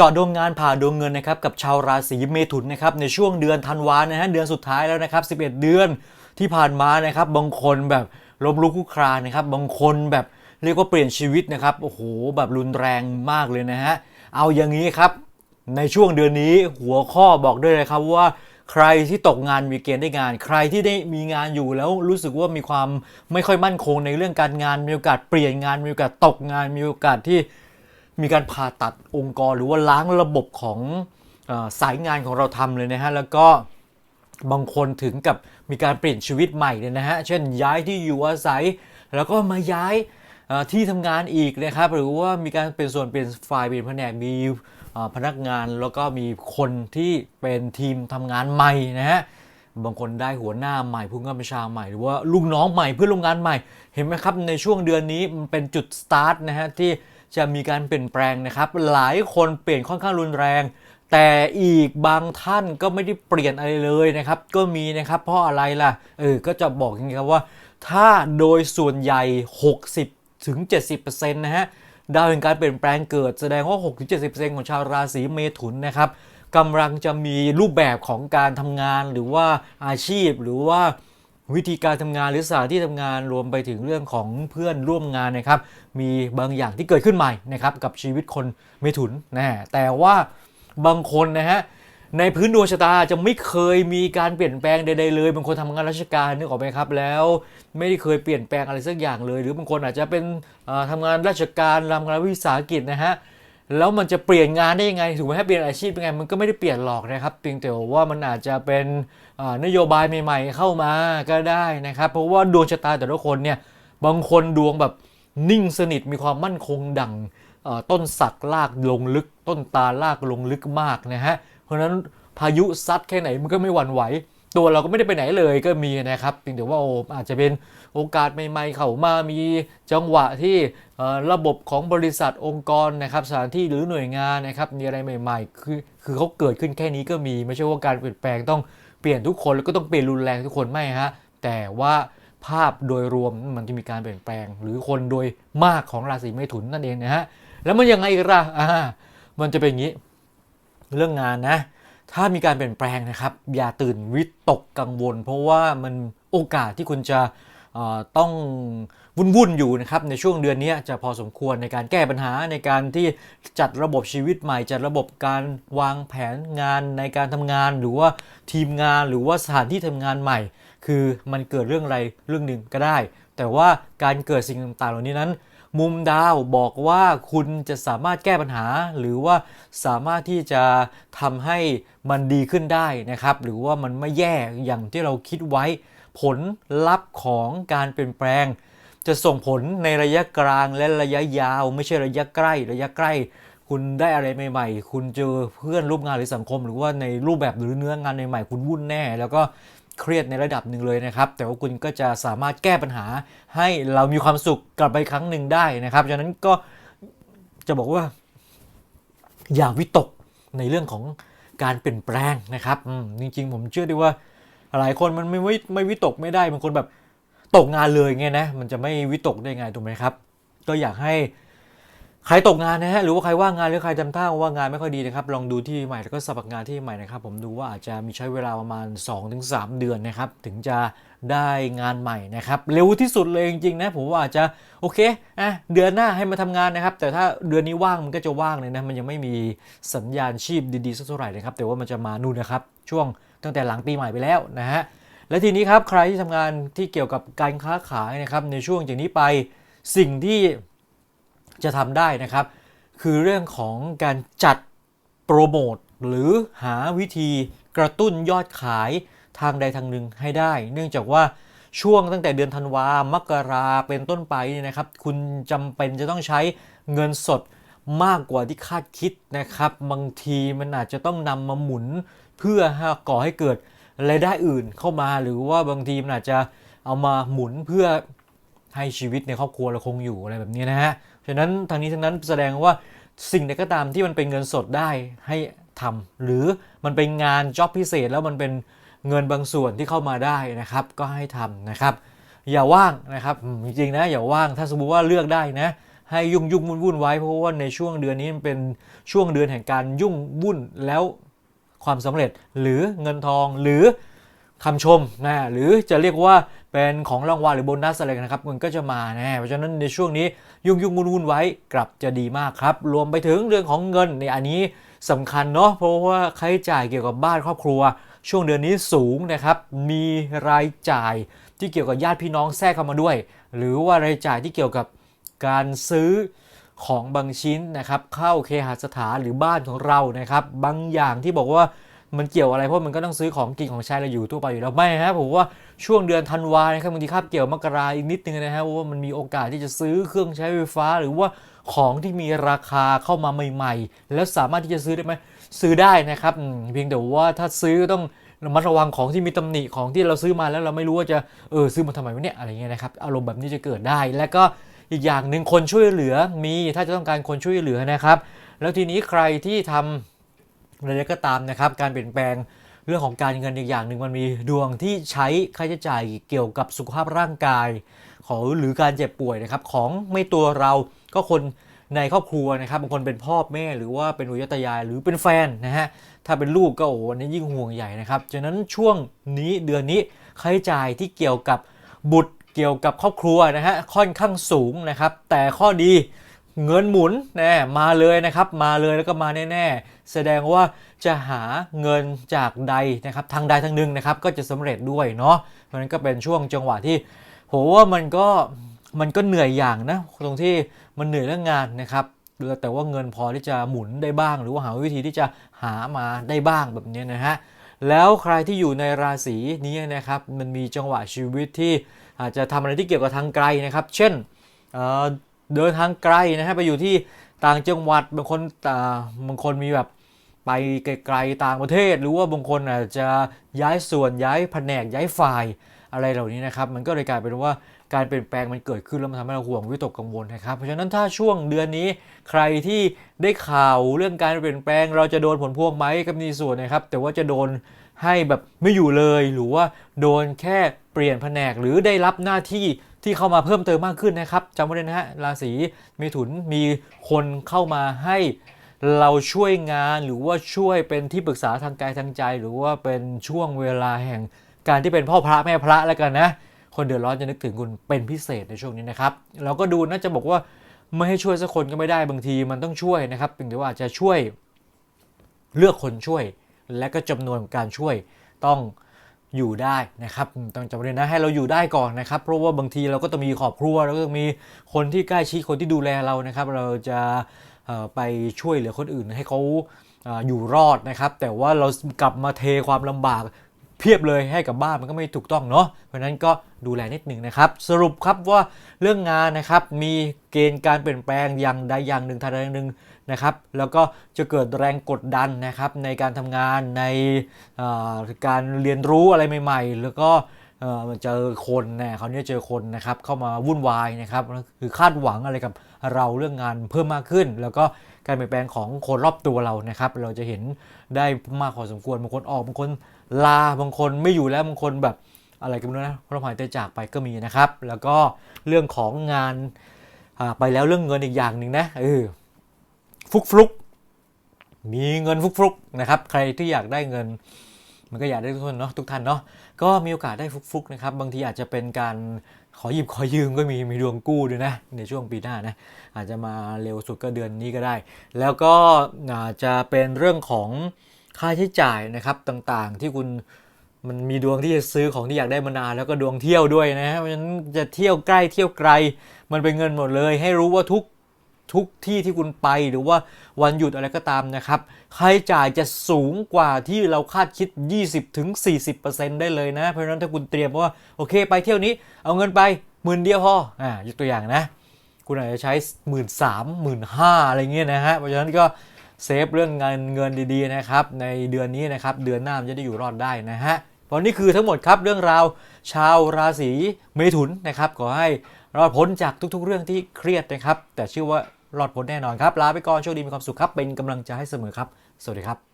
จาะดวงงานผ่าดวงเงินนะครับกับชาวราศีเมถุนนะครับในช่วงเดือนธันวานะฮะเดือนสุดท้ายแล้วนะครับ 11 เดือนที่ผ่านมานะครับบางคนแบบล้มลุกคลุกคลานนะครับบางคนแบบเรียกว่าเปลี่ยนชีวิตนะครับโอ้โหแบบรุนแรงมากเลยนะฮะเอาอย่างนี้ครับ ในช่วงเดือนนี้หัวข้อบอกด้วยเลยครับว่าใครที่ตกงานมีเกณฑ์ได้งาน ใครที่ได้มีงานอยู่แล้วรู้สึกว่ามีความไม่ค่อยมั่นคงในเรื่องการงานมีโอกาสเปลี่ยนงานมีโอกาสตกงานมีโอกาสที่ มีการผ่าตัดองค์กรหรือว่าล้างระบบของอสายงานของเราทำเลยนะฮะ แล้วก็บางคนถึงกับมีการเปลี่ยนชีวิตใหม่เลยนะฮะ เช่นย้ายที่อยู่อาศัย แล้วก็มาย้ายที่ทำงานอีกนะครับ หรือว่ามีการเป็นส่วนเปลี่ยนฝ่ายเปลี่ยนแผนกมีพนักงานแล้วก็มีคนที่เป็นทีมทำงานใหม่นะฮะบางคนได้หัวหน้าใหม่ผู้กำกับชาใหม่หรือว่าลูกน้องใหม่เพื่อนร่วมงานใหม่ เห็นไหมครับในช่วงเดือนนี้มันเป็นจุดสตาร์ทนะฮะที่ จะมีการเปลี่ยนแปลงนะครับ หลายคนเปลี่ยนค่อนข้างรุนแรง แต่อีกบางท่านก็ไม่ได้เปลี่ยนอะไรเลยนะครับ ก็มีนะครับเพราะอะไรล่ะเออก็จะบอกอย่างนี้ครับว่า ถ้าโดยส่วนใหญ่ 60ถึง70%นะฮะดาวแห่งการเปลี่ยนแปลงเกิดแสดงว่า 6-70%ของชาวราศีเมถุนนะครับกำลังจะมีรูปแบบของการทำงานหรือว่าอาชีพหรือว่า วิธีการทำงานหรือสถานที่ทำงานรวมไปถึงเรื่องของเพื่อนร่วมงานนะครับ มีบางอย่างที่เกิดขึ้นใหม่นะครับกับชีวิตคนเมถุนนะฮะแต่ว่าบางคนนะฮะในพื้นดวงชะตาจะไม่เคยมีการเปลี่ยนแปลงใดๆเลยบางคนทำงานราชการนึกออกไหมครับ แล้วไม่ได้เคยเปลี่ยนแปลงอะไรสักอย่างเลย หรือบางคนอาจจะเป็นเอ่อทำงานราชการทำงานวิสาหกิจนะฮะ แล้วมันจะเปลี่ยนงานได้ยังไงถูกไหมถ้าเปลี่ยนอาชีพเป็นไงมันก็ไม่ได้เปลี่ยนหรอกนะครับเพียงแต่ว่ามันอาจจะเป็นนโยบายใหม่ ๆ เข้ามาก็ได้นะครับ เพราะว่าดวงชะตาแต่ละคนเนี่ยบางคนดวงแบบนิ่งสนิทมีความมั่นคงดังต้นสักลากลงลึก ต้นตาลลากลงลึกมากนะฮะเพราะฉะนั้นพายุซัดแค่ไหนมันก็ไม่หวั่นไหว ตัวเราก็ไม่ได้ไปไหนเลยก็มีนะครับเพียงแต่ว่าโอ้อาจจะเป็นโอกาสใหม่ๆเข้ามามีจังหวะที่ระบบของบริษัทองค์กรนะครับสถานที่หรือหน่วยงานนะครับมีอะไรใหม่ ๆ คือคือเขาเกิดขึ้นแค่นี้ก็มี ไม่ใช่ว่าการเปลี่ยนแปลงต้องเปลี่ยนทุกคนแล้วก็ต้องเปลี่ยนรุนแรงทุกคนไม่ฮะแต่ว่าภาพโดยรวมมันจะมีการเปลี่ยนแปลง หรือคนโดยมากของราศีเมถุนนั่นเองนะฮะแล้วมันยังไงอีกล่ะอ่ามันจะเป็นอย่างนี้ เรื่องงานนะ ถ้ามีการเปลี่ยนแปลงนะครับ อย่าตื่นวิตกกังวล เพราะว่ามันโอกาสที่คุณจะต้องวุ่นๆอยู่นะครับในช่วงเดือนนี้จะพอสมควรในการแก้ปัญหาในการที่จัดระบบชีวิตใหม่ จัดระบบการวางแผนงานในการทำงาน หรือว่าทีมงานหรือว่าสถานที่ทำงานใหม่ คือมันเกิดเรื่องอะไรเรื่องหนึ่งก็ได้ แต่ว่าการเกิดสิ่งต่างๆเหล่านี้นั้น มุมดาวบอกว่าคุณจะสามารถแก้ปัญหา หรือว่าสามารถที่จะทำให้มันดีขึ้นได้นะครับ หรือว่ามันไม่แย่อย่างที่เราคิดไว้ ผลลัพธ์ของการเปลี่ยนแปลง จะส่งผลในระยะกลางและระยะยาว ไม่ใช่ระยะใกล้ ระยะใกล้ คุณได้อะไรใหม่ ๆ คุณเจอเพื่อนร่วมงานหรือสังคม หรือว่าในรูปแบบหรือเนื้องานใหม่ๆคุณวุ่นแน่ แล้วก็ เครียดในระดับหนึ่งเลยนะครับ แต่ว่าคุณก็จะสามารถแก้ปัญหาให้เรามีความสุขกลับไปครั้งหนึ่งได้นะครับฉะนั้นก็จะบอกว่า อย่าวิตกในเรื่องของการเปลี่ยนแปลงนะครับจริงๆ ผมเชื่อได้ว่าหลายคนมันไม่ไม่ไม่วิตกไม่ได้บางคนแบบตกงานเลยไงนะมันจะไม่วิตกได้ไงถูกไหมครับ ก็อยากให้ ใครตกงานนะฮะหรือว่าใครว่างงานหรือใครจำท่าว่างานไม่ค่อยดีนะครับลองดูที่ใหม่แล้วก็สมัครงานที่ใหม่นะครับผมดูว่าอาจจะมีใช้เวลาประมาณ 2-3 เดือนนะครับถึงจะได้งานใหม่นะครับเร็วที่สุดเลยจริงๆนะผมว่าอาจจะโอเคอะเดือนหน้าให้มาทำงานนะครับแต่ถ้าเดือนนี้ว่างมันก็จะว่างเลยนะมันยังไม่มีสัญญาณชีพดีๆสักเท่าไหร่นะครับแต่ว่ามันจะมานู่นนะครับช่วงตั้งแต่หลังปีใหม่ไปแล้วนะฮะและทีนี้ครับใครที่ทำงานที่เกี่ยวกับการค้าขายนะครับในช่วงจากนี้ไปสิ่งที่ จะทำได้นะครับ คือเรื่องของการจัดโปรโมทหรือหาวิธีกระตุ้นยอดขายทางใดทางหนึ่งให้ได้ เนื่องจากว่าช่วงตั้งแต่เดือนธันวา มกราเป็นต้นไปเนี่ยนะครับ คุณจำเป็นจะต้องใช้เงินสดมากกว่าที่คาดคิดนะครับ บางทีมันอาจจะต้องนำมาหมุนเพื่อก่อให้เกิดรายได้อื่นเข้ามา หรือว่าบางทีมันอาจจะเอามาหมุนเพื่อให้ชีวิตในครอบครัวเราคงอยู่อะไรแบบนี้นะฮะ ฉะนั้นทางนี้ทั้งนั้นแสดงว่าสิ่งใดก็ตามที่มันเป็นเงินสดได้ให้ทำหรือมันเป็นงานจ็อบพิเศษแล้วมันเป็นเงินบางส่วนที่เข้ามาได้นะครับ ก็ให้ทำนะครับ อย่าว่างนะครับจริงๆนะอย่าว่างถ้าสมมติว่าเลือกได้นะให้ยุ่งยุ่งวุ่นวุ่นไว้เพราะว่าในช่วงเดือนนี้มันเป็นช่วงเดือนแห่งการยุ่งวุ่นแล้วความสำเร็จหรือเงินทองหรือ คำชมนะหรือจะเรียกว่าเป็นของรางวัลหรือโบนัสอะไรกันนะครับมันก็จะมานะเพราะฉะนั้นในช่วงนี้ยุ่งยุ่งวุ่นวุ่นไว้กลับจะดีมากครับ รวมไปถึงเรื่องของเงินในอันนี้สำคัญเนาะเพราะว่าค่าใช้จ่ายเกี่ยวกับบ้านครอบครัว ช่วงเดือนนี้สูงนะครับ มีรายจ่ายที่เกี่ยวกับญาติพี่น้องแทรกเข้ามาด้วย หรือว่ารายจ่ายที่เกี่ยวกับการซื้อของบางชิ้นนะครับ เข้าเคหสถานหรือบ้านของเรานะครับ บางอย่างที่บอกว่า มันเกี่ยวอะไรเพราะมันก็ต้องซื้อของกินของใช้เราอยู่ทั่วไปอยู่แล้วไม่ฮะผมว่าช่วงเดือนธันวานะครับบางทีคาบเกี่ยวมกราอีกนิดนึงนะฮะว่ามันมีโอกาสที่จะซื้อเครื่องใช้ไฟฟ้า หรือว่าของที่มีราคาเข้ามาใหม่ ๆ แล้วสามารถที่จะซื้อได้ไหมซื้อได้นะครับเพียงแต่ว่าถ้าซื้อต้องระมัดระวังของที่มีตำหนิของที่เราซื้อมาแล้วเราไม่รู้ว่าจะเออซื้อมาทำไมวะเนี่ยอะไรเงี้ยนะครับอารมณ์แบบนี้จะเกิดได้ และก็อีกอย่างหนึ่งคนช่วยเหลือมีถ้าจะต้องการคนช่วยเหลือนะครับ แล้วทีนี้ใครที่ทำ อะไรก็ตามนะครับ การเปลี่ยนแปลงเรื่องของการเงินอีกอย่างหนึ่งมันมีดวงที่ใช้ค่าใช้จ่ายเกี่ยวกับสุขภาพร่างกาย ของหรือการเจ็บป่วยนะครับ ของไม่ตัวเราก็คนในครอบครัวนะครับบางคนเป็นพ่อแม่หรือว่าเป็นอุยตายายหรือเป็นแฟนนะฮะถ้าเป็นลูกก็โอ้โหนนี้ยิ่งห่วงใหญ่นะครับฉะนั้นช่วงนี้เดือนนี้ค่าใช้จ่ายที่เกี่ยวกับบุตรเกี่ยวกับครอบครัวนะฮะค่อนข้างสูงนะครับ แต่ข้อดี เงินหมุนแน่มาเลยนะครับ มาเลยแล้วก็มาแน่ๆ แสดงว่าจะหาเงินจากใดนะครับทางใดทางหนึ่งนะครับก็จะสำเร็จด้วยเนาะเพราะนั้นก็เป็นช่วงจังหวะที่โหว่ามันก็มันก็เหนื่อยอย่างนะตรงที่มันเหนื่อยเรื่องงานนะครับแต่ว่าเงินพอที่จะหมุนได้บ้าง หรือว่าหาวิธีที่จะหามาได้บ้างแบบนี้นะฮะแล้วใครที่อยู่ในราศีนี้นะครับมันมีจังหวะชีวิตที่อาจจะทำอะไรที่เกี่ยวกับทางไกลนะครับ เช่น เดินทางไกลนะฮะไปอยู่ที่ต่างจังหวัดบางคนอ่าบางคนมีแบบไปไกลๆต่างประเทศ หรือว่าบางคนอาจจะย้ายส่วนย้ายแผนกย้ายฝ่ายอะไรเหล่านี้นะครับ มันก็เลยกลายเป็นว่าการเปลี่ยนแปลงมันเกิดขึ้นแล้วมันทำให้เราห่วงวิตกกังวลนะครับ เพราะฉะนั้นถ้าช่วงเดือนนี้ใครที่ได้ข่าวเรื่องการเปลี่ยนแปลง เราจะโดนผลพวงไหมก็มีส่วนนะครับ แต่ว่าจะโดน ให้แบบไม่อยู่เลยหรือว่าโดนแค่เปลี่ยนแผนกหรือได้รับหน้าที่ที่เข้ามาเพิ่มเติมมากขึ้นนะครับจำไว้เลยนะฮะราศีเมถุนมีคนเข้ามาให้เราช่วยงานหรือว่าช่วยเป็นที่ปรึกษาทางกายทางใจ หรือว่าเป็นช่วงเวลาแห่งการที่เป็นพ่อพระแม่พระแล้วกันนะ คนเดือดร้อนจะนึกถึงคุณเป็นพิเศษในช่วงนี้นะครับเราก็ดูน่าจะบอกว่าไม่ให้ช่วยสักคนก็ไม่ได้บางทีมันต้องช่วยนะครับเพียงแต่ว่าจะช่วยเลือกคนช่วย และก็จำนวนของการช่วยต้องอยู่ได้นะครับต้องจำเป็นนะให้เราอยู่ได้ก่อนนะครับ เพราะว่าบางทีเราก็ต้องมีครอบครัวแล้วก็มีคนที่ใกล้ชิดคนที่ดูแลเรานะครับ เราจะไปช่วยเหลือคนอื่นให้เขาอยู่รอดนะครับ แต่ว่าเรากลับมาเทความลำบากเพียบเลยให้กับบ้านมันก็ไม่ถูกต้องเนาะเพราะฉะนั้นก็ดูแลนิดหนึ่งนะครับ สรุปครับว่าเรื่องงานนะครับมีเกณฑ์การเปลี่ยนแปลงอย่างใดอย่างหนึ่งทางใดอย่างหนึ่ง นะครับ แล้วก็จะเกิดแรงกดดันนะครับในการทำงานในการเรียนรู้อะไรใหม่ ๆ แล้วก็เจอคนนี่ยเขาวนี้เจอคนนะครับเข้ามาวุ่นวายนะครับคือคาดหวังอะไรกับเราเรื่องงานเพิ่มมากขึ้น แล้วก็การเปลี่ยนแปลงของคนรอบตัวเรานะครับ เราจะเห็นได้มากพอสมควรบางคนออกบางคนลาบางคนไม่อยู่แล้วบางคนแบบอะไรกันนะพระหายใจจากไปก็มีนะครับ แล้วก็เรื่องของงานไปแล้วเรื่องเงินอีกอย่างหนึ่งนะเออ ฟุกฟลุกมีเงินฟุกฟลุกนะครับ ใครที่อยากได้เงิน มันก็อยากได้ทุกคนเนาะทุกท่านเนาะก็มีโอกาสได้ฟุกๆนะครับ บางทีอาจจะเป็นการขอหยิบขอยืมก็มีมีดวงกู้ด้วยนะในช่วงปีหน้านะอาจจะมาเร็วสุดก็เดือนนี้ก็ได้ แล้วก็อาจจะเป็นเรื่องของค่าใช้จ่ายนะครับต่างๆ ที่คุณมันมีดวงที่จะซื้อของที่อยากได้มานานแล้วก็ดวงเที่ยวด้วยนะเพราะฉะนั้นจะเที่ยวใกล้เที่ยวไกล มันเป็นเงินหมดเลย ให้รู้ว่าทุก ทุกที่ที่คุณไปหรือว่าวันหยุดอะไรก็ตามนะครับค่าใช้จ่ายจะสูงกว่าที่เราคาดคิด 20-40%ได้เลยนะ เพราะฉะนั้นถ้าคุณเตรียมว่าโอเค ไปเที่ยวนี้เอาเงินไปหมื่นเดียวพออ่ายกตัวอย่างนะ คุณอาจจะใช้หมื่นสามหมื่นห้าอะไรเงี้ยนะฮะเพราะฉะนั้นก็เซฟเรื่องเงินเงินดีๆนะครับในเดือนนี้นะครับเดือนหน้ามันจะได้อยู่รอดได้นะฮะเพราะนี่คือทั้งหมดครับเรื่องราวชาวราศีเมถุนนะครับขอให้รอดพ้นจากทุกๆเรื่องที่เครียดนะครับ แต่เชื่อว่า รอดพ้นแน่นอนครับ ลาไปก่อนโชคดีมีความสุขครับ เป็นกำลังใจให้เสมอครับ สวัสดีครับ